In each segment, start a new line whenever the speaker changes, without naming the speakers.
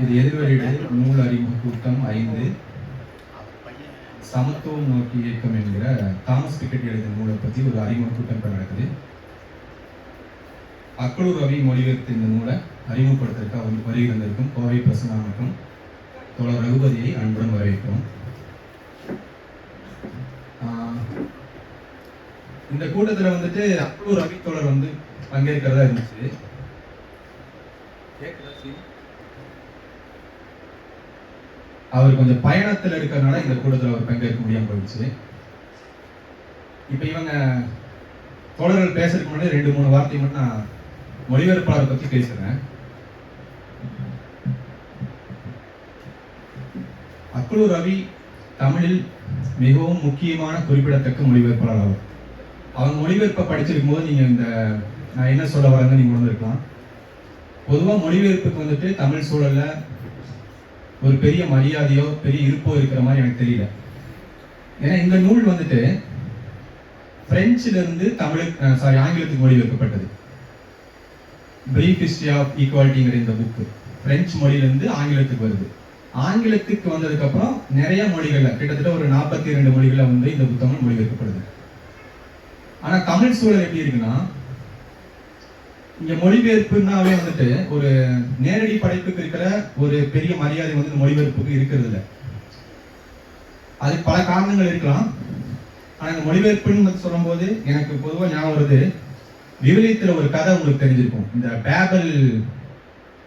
இது எதிர்வெளியிடு நூல் அறிமுக கூட்டம் ஐந்து. சமத்துவம் நோக்கி இயக்கம் என்கிற தாமஸ் பிக்கெட் எழுதிய நூலை பற்றி ஒரு அறிமுக கூட்டம் இப்ப நடக்குது. அக்களூர் ரவி மொழிபெயர்த்த இந்த நூலை அறிமுகப்படுத்துறதுக்கு அவர் வருகிறந்திருக்கும் கோவை பிரசன்னா மற்றும் தோழர் ரகுபதியை அன்புடன் வரவேற்கிறோம். ஆஹ், இந்த கூட்டத்தில் வந்துட்டு அக்களூர் ரவி தோழர் வந்து பங்கேற்கிறதா இருந்துச்சு? அவர் கொஞ்சம் பயணத்தில் இருக்கிறதுனால இந்த கூட்டத்தில் அவர் பங்கேற்க முடியாம போயிடுச்சு. இப்போ இவங்க தோழர்கள் பேசுறதுக்கு முன்னாடி ரெண்டு மூணு வார்த்தை மட்டும் நான் மொழிபெயர்ப்பாளரை பற்றி பேசுறேன். அக்குலூர் ரவி தமிழில் மிகவும் முக்கியமான குறிப்பிடத்தக்க மொழிபெயர்ப்பாளர் அவர் அவங்க மொழிபெயர்ப்பை படிச்சிருக்கும் போது நீங்கள் இந்த நான் என்ன சொல்ல வரேன்னு நீங்கள் உணர்ந்துருக்கலாம். பொதுவாக மொழிபெயர்ப்புக்கு வந்துட்டு தமிழ் சூழலில் ஒரு பெரிய மரியாதையோ பெரிய இருப்போ இருக்கிற மாதிரி எனக்கு தெரியல. ஏன்னா இந்த நூல் வந்துட்டு பிரெஞ்சுல தமிழுக்கு சாரி ஆங்கிலத்துக்கு மொழிபெயர்க்கப்பட்டது. பிரீஃப் ஹிஸ்டரி ஆஃப் ஈக்குவாலிட்டிங்கிற இந்த புக்கு பிரெஞ்சு மொழியிலேருந்து ஆங்கிலத்துக்கு வருது. ஆங்கிலத்துக்கு வந்ததுக்கு அப்புறம் நிறைய மொழிகள்ல கிட்டத்தட்ட ஒரு நாற்பத்தி ரெண்டு மொழிகள்ல வந்து இந்த புத்தகம் மொழிபெயர்க்கப்படுது. ஆனா தமிழ் சூழல் எப்படி இருக்குன்னா இங்க மொழிபெயர்ப்புனாவே வந்துட்டு ஒரு நேரடி படைப்புக்கு இருக்கிற ஒரு பெரிய மரியாதை வந்து மொழிபெயர்ப்புக்கு இருக்கிறது இல்லை அது பல காரணங்கள் இருக்கலாம். ஆனா இந்த மொழிபெயர்ப்புன்னு சொல்லும்போது எனக்கு பொதுவாக ஞாபகம் வருது விவிலியத்துல ஒரு கதை உங்களுக்கு தெரிஞ்சிருக்கும். இந்த பேபல்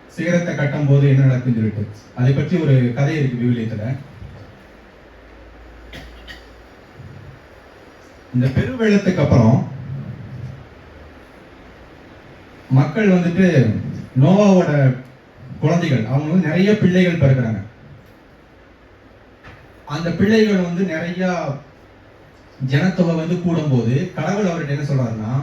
சிகரத்தை கட்டும் போது என்ன நடக்குன்னு சொல்லிட்டு. அதை பற்றி ஒரு கதை இருக்கு விவிலியத்துல. இந்த பெருவெள்ளத்துக்கு அப்புறம் மக்கள் வந்துட்டு நோவாவோட குழந்தைகள் அவங்க வந்து நிறைய பிள்ளைகள் பிறக்கிறாங்க. அந்த பிள்ளைகள் வந்து நிறைய ஜனத்தொகை வந்து கூடும்போது கடவுள் அவர்கிட்ட என்ன சொல்றாருன்னா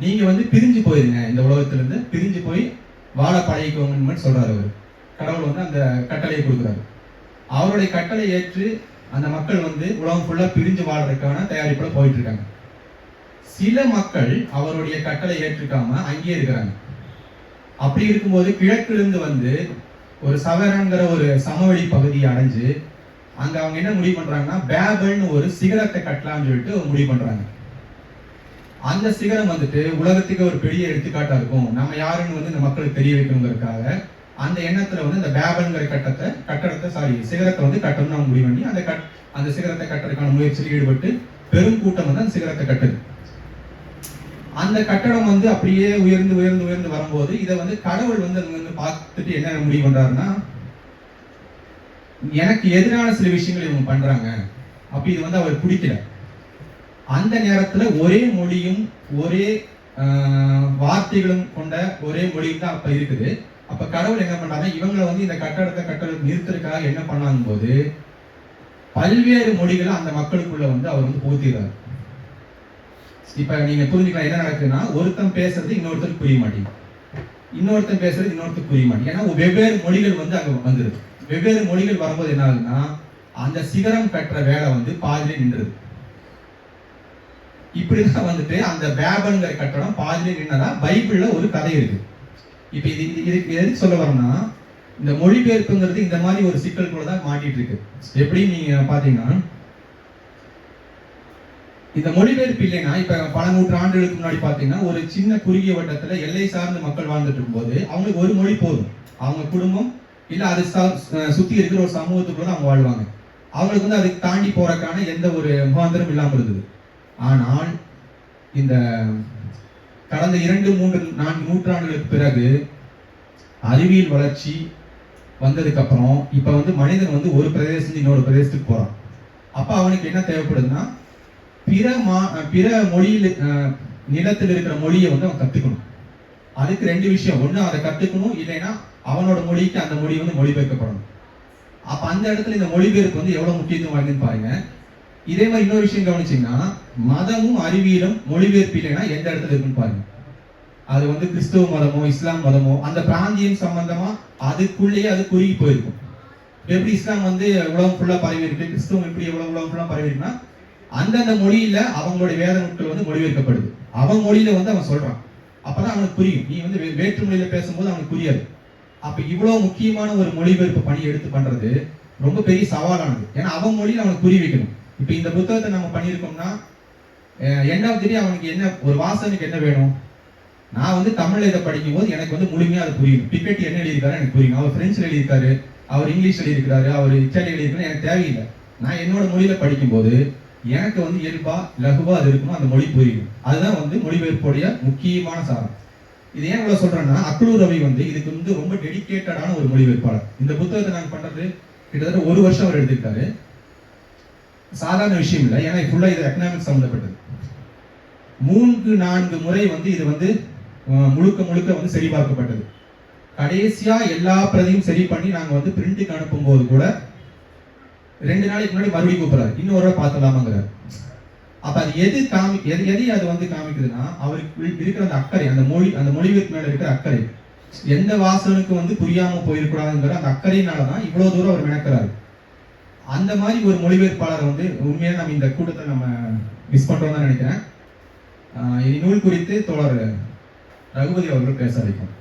நீங்க வந்து பிரிஞ்சு போயிருங்க. இந்த உலகத்திலிருந்து பிரிஞ்சு போய் வாழ பழகிக்கோங்கன்னு சொல்கிறார் சொல்றாரு அவர். கடவுள் வந்து அந்த கட்டளையை கொடுக்குறாரு. அவருடைய கட்டளை ஏற்று அந்த மக்கள் வந்து உலகம் ஃபுல்லாக பிரிஞ்சு வாழ்றதுக்கான தயாரிப்பில் போயிட்டு இருக்காங்க சில மக்கள் அவருடைய கட்டளை ஏற்றுக்காம அங்கேயே இருக்கிறாங்க. அப்படி இருக்கும்போது கிழக்கிலிருந்து வந்து ஒரு சவரங்கிற ஒரு சமவெளி பகுதியை அடைஞ்சு அங்க அவங்க என்ன முடிவு பண்றாங்கன்னா பேபல்னு ஒரு சிகரத்தை கட்டலாம்னு சொல்லிட்டு ஒரு முடிவு பண்றாங்க. அந்த சிகரம் வந்துட்டு உலகத்துக்கு ஒரு பெரிய எடுத்துக்காட்டா இருக்கும். நம்ம யாருன்னு வந்து இந்த மக்களுக்கு தெரிய வைக்கணுங்கிறதுக்காக அந்த எண்ணத்துல வந்து இந்த பேபல்ங்கிற கட்டத்தை கட்டடத்தை சாரி சிகரத்தை வந்து கட்டணும்னு அவங்க முடிவு பண்ணி அந்த கட் அந்த சிகரத்தை கட்டுறதுக்கான முயற்சியில் ஈடுபட்டு பெரும் கூட்டம் வந்து அந்த சிகரத்தை கட்டுது. அந்த கட்டடம் வந்து அப்படியே உயர்ந்து உயர்ந்து உயர்ந்து வரும்போது இதை வந்து கடவுள் வந்து அங்க வந்து பார்த்துட்டு என்ன முடிவு பண்றாருன்னா எனக்கு எதிரான சில விஷயங்கள் இவங்க பண்றாங்க. அப்ப இது வந்து அவர் பிடிக்கல. அந்த நேரத்துல ஒரே மொழியும் ஒரே வார்த்தைகளும் கொண்ட ஒரே மொழியும் தான் அப்ப இருக்குது. அப்ப கடவுள் என்ன பண்றாங்க இவங்களை வந்து இந்த கட்டடத்தை கட்டடம் நிறுத்துறதுக்காக என்ன பண்ணாங்க போது பல்வேறு மொழிகளை அந்த மக்களுக்குள்ள வந்து அவர் வந்து புகுத்திடுறாரு இப்ப நீங்க புரிஞ்சுக்கலாம் என்ன நடக்குதுன்னா ஒருத்தன் பேசுறது இன்னொருத்தருக்கு புரிய மாட்டேங்குது. இன்னொருத்தன் பேசுறது இன்னொருத்தருக்கு புரிய மாட்டேங்குது. ஏன்னா வெவ்வேறு மொழிகள் வந்து அங்க வந்துருது. வெவ்வேறு மொழிகள் வரும்போது என்ன ஆகுதுன்னா அந்த சிகரம் கட்டுற வேலை வந்து பாதிலே நின்றுது. இப்படிதான் வந்துட்டு அந்த பேபன்கிற கட்டடம் பாதிலே நின்னதா பைபிள்ல ஒரு கதை இருக்கு. இப்ப இது இதுக்கு எதுக்கு சொல்ல வரேன்னா இந்த மொழிபெயர்ப்புங்கிறது இந்த மாதிரி ஒரு சிக்கல் கூட தான் மாட்டிட்டு இருக்கு. எப்படி நீங்க பாத்தீங்கன்னா இந்த மொழிபெயர்ப்பு இல்லைன்னா இப்ப பல நூற்றாண்டுகளுக்கு முன்னாடி பாத்தீங்கன்னா ஒரு சின்ன குறுகிய வட்டத்துல எல்லை சார்ந்த மக்கள் வாழ்ந்துட்டு இருக்கும்போது அவங்களுக்கு ஒரு மொழி போதும். அவங்க குடும்பம் இல்ல அது சுத்தி இருக்கிற ஒரு சமூகத்துக்குள்ள அவங்க வாழ்வாங்க. அவங்களுக்கு வந்து அதுக்கு தாண்டி போறக்கான எந்த ஒரு முகாந்திரம் இல்லாம இருந்தது. ஆனால் இந்த கடந்த இரண்டு மூன்று நான்கு நூற்றாண்டுகளுக்கு பிறகு அறிவியல் வளர்ச்சி வந்ததுக்கு அப்புறம் இப்ப வந்து மனிதன் வந்து ஒரு பிரதேசம் இன்னொரு பிரதேசத்துக்கு போறான். அப்ப அவனுக்கு என்ன தேவைப்படுதுன்னா பிற மா பிற மொழியில் நிலத்தில் இருக்கிற மொழியை வந்து அவன் கத்துக்கணும். அதுக்கு ரெண்டு விஷயம். ஒன்று அதை கற்றுக்கணும் இல்லைன்னா அவனோட மொழிக்கு அந்த மொழி வந்து மொழிபெயர்க்கப்படணும். அப்போ அந்த இடத்துல இந்த மொழிபெயர்ப்பு வந்து எவ்வளோ முக்கியத்துவம் வாய்ந்துன்னு பாருங்க. இதே மாதிரி இன்னொரு விஷயம் கவனிச்சீங்கன்னா மதமும் அறிவியலும் மொழிபெயர்ப்பு இல்லைன்னா எந்த இடத்துல இருக்குன்னு பாருங்க. அது வந்து கிறிஸ்துவ மதமோ இஸ்லாம் மதமோ அந்த பிராந்தியம் சம்பந்தமா அதுக்குள்ளேயே அது குறுகி போயிருக்கும். எப்படி இஸ்லாம் வந்து உலகம் ஃபுல்லா பரவி இருக்கு கிறிஸ்துவம் எப்படி எவ்வளவு உலகம் ஃபுல்லா பரவி இருக்குன்னா அந்தந்த மொழியில அவங்களுடைய வேத நூட்கள் வந்து மொழிபெயர்க்கப்படுது. அவன் மொழியில வந்து அவன் சொல்றான். அப்பதான் அவனுக்கு புரியும். நீ வந்து வே- வேற்று மொழியில பேசும்போது அவனுக்கு புரியாது. அப்ப இவ்வளவு முக்கியமான ஒரு மொழிபெயர்ப்பு பணி எடுத்து பண்றது ரொம்ப பெரிய சவாலானது. ஏன்னா அவன் மொழியில அவனுக்கு புரிய வைக்கணும். இப்போ இந்த புத்தகத்தை நம்ம பண்ணியிருக்கோம்னா எண்ட் ஆஃப் தி அவனுக்கு என்ன ஒரு வாசனுக்கு என்ன வேணும்? நான் வந்து தமிழில் இதை படிக்கும் போது எனக்கு வந்து முழுமையாக அது புரியும். டிக்கெட் என்ன எழுதியிருக்காரு எனக்கு புரியும். அவர் ஃப்ரெஞ்சில் எழுதியிருக்காரு அவர் இங்கிலீஷ் எழுதியிருக்காரு அவர் இத்தாலி எழுதியிருக்காரு எனக்கு தேவையில்லை. நான் என்னோட மொழியில் படிக்கும்போது எனக்கு வந்து இயல்பா லகுவா அது இருக்கணும் அந்த மொழி புரியும். அதுதான் வந்து மொழிபெயர்ப்புடைய முக்கியமான சாரம். இது ஏன் இவ்வளோ சொல்றேன்னா அக்லூர் ரவி வந்து இதுக்கு வந்து ரொம்ப டெடிகேட்டடான ஒரு மொழிபெயர்ப்பாளர். இந்த புத்தகத்தை நான் பண்றது கிட்டத்தட்ட ஒரு வருஷம் அவர் எடுத்துக்கிட்டாரு சாதாரண விஷயம் இல்லை ஏன்னா ஃபுல்லாக இது எக்கனாமிக்ஸ் சம்மந்தப்பட்டது மூன்று நான்கு முறை வந்து இது வந்து முழுக்க முழுக்க வந்து சரிபார்க்கப்பட்டது. கடைசியாக எல்லா பிரதியும் சரி பண்ணி நாங்கள் வந்து பிரிண்ட்டுக்கு அனுப்பும்போது கூட ரெண்டு நாளைக்கு முன்னாடி மறுபடியும் கூப்பிட்றாரு. இன்னொரு தடவை பார்த்தலாமாங்கிறார் அது எது காமி எது எதை அது வந்து காமிக்குதுன்னா அவருக்கு இருக்கிற அந்த அக்கறை அந்த மொழி அந்த மொழிவிற்கு மேலே இருக்கிற அக்கறை. எந்த வாசனுக்கு வந்து புரியாமல் போயிருக்கூடாதுங்கிற அந்த அக்கறையினாலதான் இவ்வளோ தூரம் அவர் மெனக்கிறாரு. அந்த மாதிரி ஒரு மொழிபெயர்ப்பாளரை வந்து உண்மையாக நம்ம இந்த கூட்டத்தை நம்ம மிஸ் பண்ணுறோம் தான் நினைக்கிறேன். இந்நூல் இனி நூல் குறித்து தோழர் ரகுபதி அவர்கள் பேச வைக்கும்